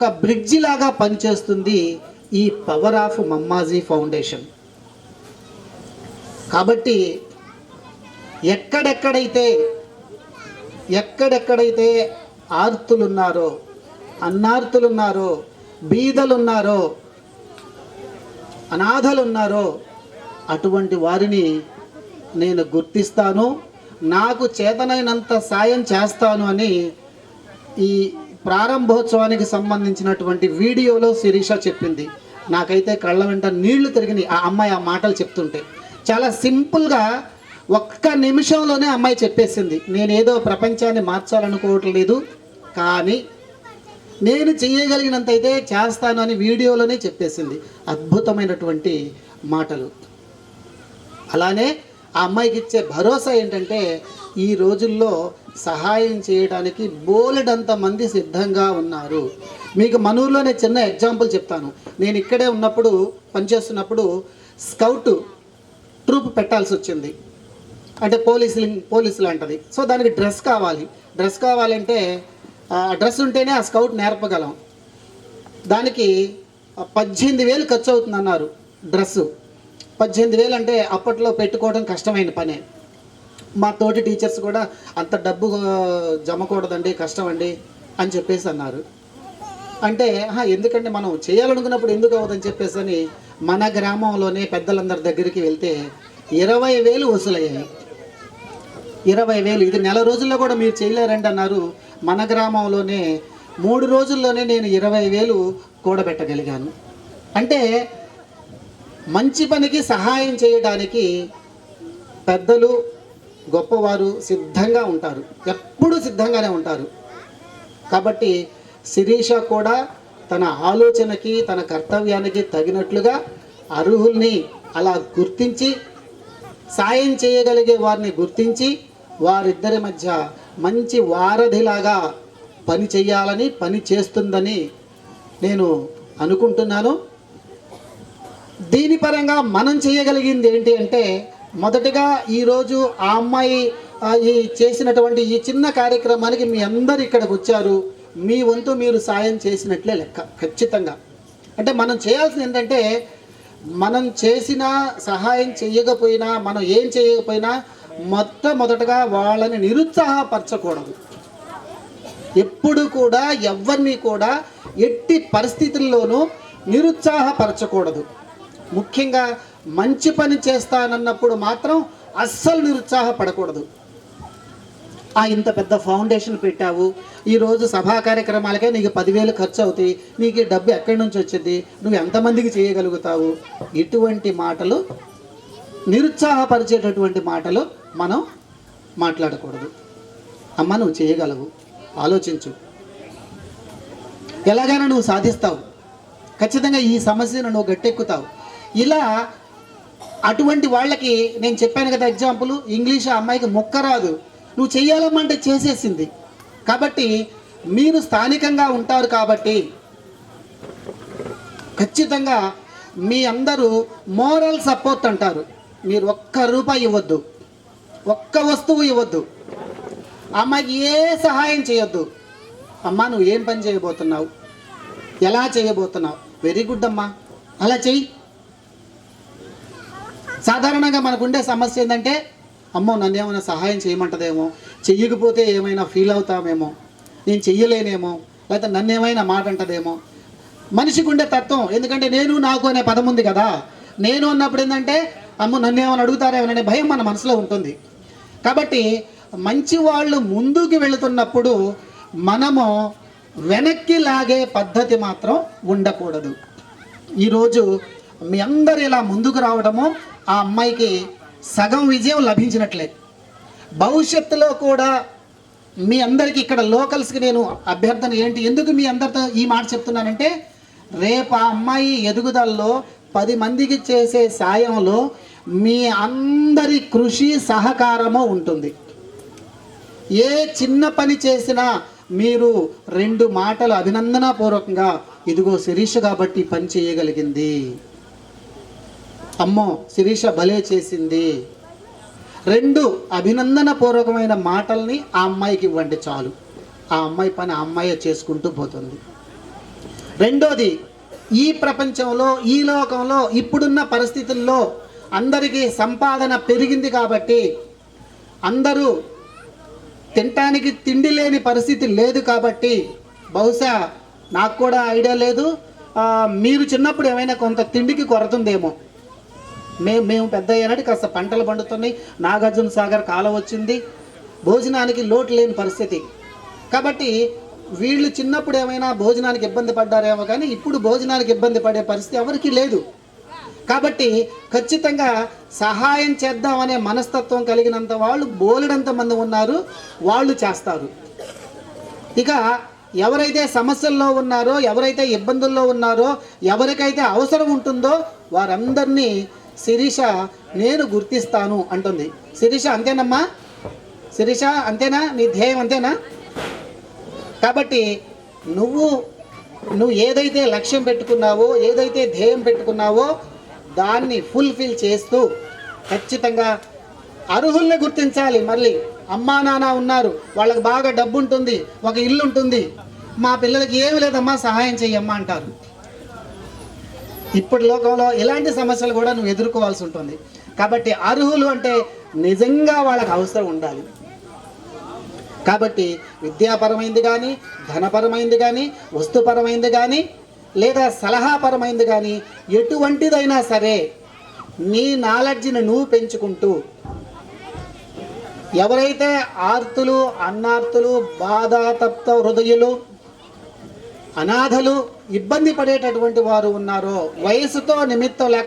ఒక బ్రిడ్జి లాగా పనిచేస్తుంది ఈ పవర్ ఆఫ్ మమ్మాజీ ఫౌండేషన్. కాబట్టి ఎక్కడెక్కడైతే ఎక్కడెక్కడైతే ఆర్తులున్నారో అన్నార్తులున్నారో బీదలున్నారో అనాథలున్నారో అటువంటి వారిని నేను గుర్తిస్తాను నాకు చేతనైనంత సాయం చేస్తాను అని ఈ ప్రారంభోత్సవానికి సంబంధించినటువంటి వీడియోలో శిరీష చెప్పింది. నాకైతే కళ్ళ వెంట నీళ్ళు తిరిగినాయి. ఆ అమ్మాయి ఆ మాటలు చెప్తుంటే చాలా సింపుల్గా ఒక్క నిమిషంలోనే అమ్మాయి చెప్పేసింది. నేనేదో ప్రపంచాన్ని మార్చాలనుకోవటం లేదు కానీ నేను చేయగలిగినంత అయితే చేస్తాను అని వీడియోలోనే చెప్పేసింది. అద్భుతమైనటువంటి మాటలు. అలానే ఆ అమ్మాయికి ఇచ్చే భరోసా ఏంటంటే ఈ రోజుల్లో సహాయం చేయడానికి బోలెడంత మంది సిద్ధంగా ఉన్నారు. మీకు మనూరులోనే చిన్న ఎగ్జాంపుల్ చెప్తాను. నేను ఇక్కడే ఉన్నప్పుడు పనిచేస్తున్నప్పుడు స్కౌట్ ట్రూప్ పెట్టాల్సి వచ్చింది. అంటే పోలీసులు పోలీసులు అంటది సో దానికి డ్రెస్ కావాలి. డ్రెస్ కావాలంటే ఆ డ్రెస్ ఉంటేనే ఆ స్కౌట్ నేర్పగలం. దానికి పద్దెనిమిది వేలు ఖర్చు అవుతుంది అన్నారు డ్రెస్సు. పద్దెనిమిది వేలు అంటే అప్పట్లో పెట్టుకోవడం కష్టమైన పనే. మా తోటి టీచర్స్ కూడా అంత డబ్బు జమకూడదండి కష్టం అండి అని చెప్పేసి అన్నారు. అంటే ఎందుకంటే మనం చేయాలనుకున్నప్పుడు ఎందుకు అవ్వదని చెప్పేసి అని మన గ్రామంలోనే పెద్దలందరి దగ్గరికి వెళ్తే ఇరవై వేలు వసూలయ్యాయి. ఇరవై వేలు ఇది నెల రోజుల్లో కూడా మీరు చేయలేరండి అన్నారు. మన గ్రామంలోనే మూడు రోజుల్లోనే నేను ఇరవై వేలు కూడబెట్టగలిగాను. అంటే మంచి పనికి సహాయం చేయడానికి పెద్దలు గొప్పవారు సిద్ధంగా ఉంటారు. ఎప్పుడూ సిద్ధంగానే ఉంటారు. కాబట్టి శిరీష కూడా తన ఆలోచనకి తన కర్తవ్యానికి తగినట్లుగా అర్హుల్ని అలా గుర్తించి సాయం చేయగలిగే వారిని గుర్తించి వారిద్దరి మధ్య మంచి వారధిలాగా పని చేయాలని పని చేస్తుందని నేను అనుకుంటున్నాను. దీని పరంగా మనం చేయగలిగింది ఏంటి అంటే మొదటగా ఈరోజు ఆ అమ్మాయి ఈ చేసినటువంటి ఈ చిన్న కార్యక్రమానికి మీ అందరు ఇక్కడికి వచ్చారు. మీ వంతు మీరు సాయం చేసినట్లే లెక్క ఖచ్చితంగా. అంటే మనం చేయాల్సింది ఏంటంటే మనం చేసిన సహాయం చేయకపోయినా మనం ఏం చేయకపోయినా మొట్టమొదటగా వాళ్ళని నిరుత్సాహపరచకూడదు. ఎప్పుడు కూడా ఎవరిని కూడా ఎట్టి పరిస్థితుల్లోనూ నిరుత్సాహపరచకూడదు. ముఖ్యంగా మంచి పని చేస్తానన్నప్పుడు మాత్రం అస్సలు నిరుత్సాహపడకూడదు. ఆ ఇంత పెద్ద ఫౌండేషన్ పెట్టావు. ఈరోజు సభా కార్యక్రమాలకే నీకు పదివేలు ఖర్చు అవుతాయి నీకు ఈ డబ్బు ఎక్కడి నుంచి వచ్చింది? నువ్వు ఎంతమందికి చేయగలుగుతావు? ఇటువంటి మాటలు నిరుత్సాహపరిచేటటువంటి మాటలు మనం మాట్లాడకూడదు. అమ్మ నువ్వు చేయగలవు. ఆలోచించు. ఎలాగైనా నువ్వు సాధిస్తావు. ఖచ్చితంగా ఈ సమస్యను నువ్వు గట్టెక్కుతావు. ఇలా అటువంటి వాళ్ళకి నేను చెప్పాను కదా ఎగ్జాంపుల్ ఇంగ్లీష్ ఆ అమ్మాయికి మొక్క రాదు. నువ్వు చేయాలమ్మంటే చేసేసింది. కాబట్టి మీరు స్థానికంగా ఉంటారు కాబట్టి ఖచ్చితంగా మీ అందరూ మోరల్ సపోర్ట్ అంటారు. మీరు ఒక్క రూపాయి ఇవ్వద్దు. ఒక్క వస్తువు ఇవ్వద్దు. అమ్మాయికి ఏ సహాయం చేయొద్దు. అమ్మా నువ్వు ఏం పని చేయబోతున్నావు? ఎలా చేయబోతున్నావు? వెరీ గుడ్ అమ్మా. అలా చెయ్యి. సాధారణంగా మనకుండే సమస్య ఏంటంటే అమ్మో నన్ను ఏమైనా సహాయం చేయమంటదేమో చెయ్యకపోతే ఏమైనా ఫీల్ అవుతామేమో నేను చెయ్యలేనేమో లేకపోతే నన్ను ఏమైనా మాట అంటదేమో మనిషికి ఉండే తత్వం ఎందుకంటే నేను నాకు అనే పదం ఉంది కదా. నేను అన్నప్పుడు ఏంటంటే అమ్మో నన్ను ఏమైనా అడుగుతారేమో అనే భయం మన మనసులో ఉంటుంది. కాబట్టి మంచి వాళ్ళు ముందుకు వెళుతున్నప్పుడు మనము వెనక్కి లాగే పద్ధతి మాత్రం ఉండకూడదు. ఈరోజు మీ అందరు ఇలా ముందుకు రావడము ఆ అమ్మాయికి సగం విజయం లభించినట్లే. భవిష్యత్తులో కూడా మీ అందరికీ ఇక్కడ లోకల్స్కి నేను అభ్యర్థన ఏంటి ఎందుకు మీ అందరితో ఈ మాట చెప్తున్నానంటే రేపు ఆ అమ్మాయి ఎదుగుదలలో పది మందికి చేసే సాయంలో మీ అందరి కృషి సహకారము ఉంటుంది. ఏ చిన్న పని చేసినా మీరు రెండు మాటలు అభినందనపూర్వకంగా ఇదిగో శిరీష కాబట్టి పని చేయగలిగింది. అమ్మో శిరీష భలే చేసింది. రెండు అభినందన పూర్వకమైన మాటల్ని ఆ అమ్మాయికి ఇవ్వండి చాలు. ఆ అమ్మాయి పని ఆ అమ్మాయి చేసుకుంటూ పోతుంది. రెండోది ఈ ప్రపంచంలో ఈ లోకంలో ఇప్పుడున్న పరిస్థితుల్లో అందరికీ సంపాదన పెరిగింది కాబట్టి అందరూ తినటానికి తిండి లేని పరిస్థితి లేదు కాబట్టి బహుశా నాకు కూడా ఐడియా లేదు. మీరు చిన్నప్పుడు ఏమైనా కొంత తిండికి కొరతుందేమో. మేము మేము పెద్ద అయ్యానంటే కాస్త పంటలు పండుతున్నాయి. నాగార్జున సాగర్ కాలం వచ్చింది. భోజనానికి లోటు లేని పరిస్థితి. కాబట్టి వీళ్ళు చిన్నప్పుడు ఏమైనా భోజనానికి ఇబ్బంది పడ్డారేమో కానీ ఇప్పుడు భోజనానికి ఇబ్బంది పడే పరిస్థితి ఎవరికీ లేదు. కాబట్టి ఖచ్చితంగా సహాయం చేద్దామనే మనస్తత్వం కలిగినంత వాళ్ళు బోలెడంత మంది ఉన్నారు వాళ్ళు చేస్తారు. ఇక ఎవరైతే సమస్యల్లో ఉన్నారో ఎవరైతే ఇబ్బందుల్లో ఉన్నారో ఎవరికైతే అవసరం ఉంటుందో వారందరినీ శిరీష నేను గుర్తిస్తాను అంటుంది. శిరీష అంతేనమ్మా? శిరీష అంతేనా? నీ ధ్యేయం అంతేనా? కాబట్టి నువ్వు నువ్వు ఏదైతే లక్ష్యం పెట్టుకున్నావో ఏదైతే ధ్యేయం పెట్టుకున్నావో దాన్ని ఫుల్ఫిల్ చేస్తూ ఖచ్చితంగా అర్హుల్ని గుర్తించాలి. మళ్ళీ అమ్మా నాన్న ఉన్నారు. వాళ్ళకి బాగా డబ్బు ఉంటుంది ఒక ఇల్లు ఉంటుంది మా పిల్లలకి ఏమి లేదమ్మా సహాయం చెయ్యమ్మా అంటారు. ఇప్పటి లోకంలో ఇలాంటి సమస్యలు కూడా నువ్వు ఎదుర్కోవాల్సి ఉంటుంది. కాబట్టి అర్హులు అంటే నిజంగా వాళ్ళకి అవసరం ఉండాలి. కాబట్టి విద్యాపరమైంది కానీ ధనపరమైంది కానీ వస్తుపరమైంది కానీ లేదా సలహాపరమైంది కానీ ఎటువంటిదైనా సరే నీ నాలెడ్జ్ని నువ్వు పెంచుకుంటూ ఎవరైతే ఆర్తులు అన్నార్తులు బాధాతప్త హృదయులు అనాథలు ఇబ్బంది పడేటటువంటి వారు ఉన్నారో వయసుతో నిమిత్తం లేక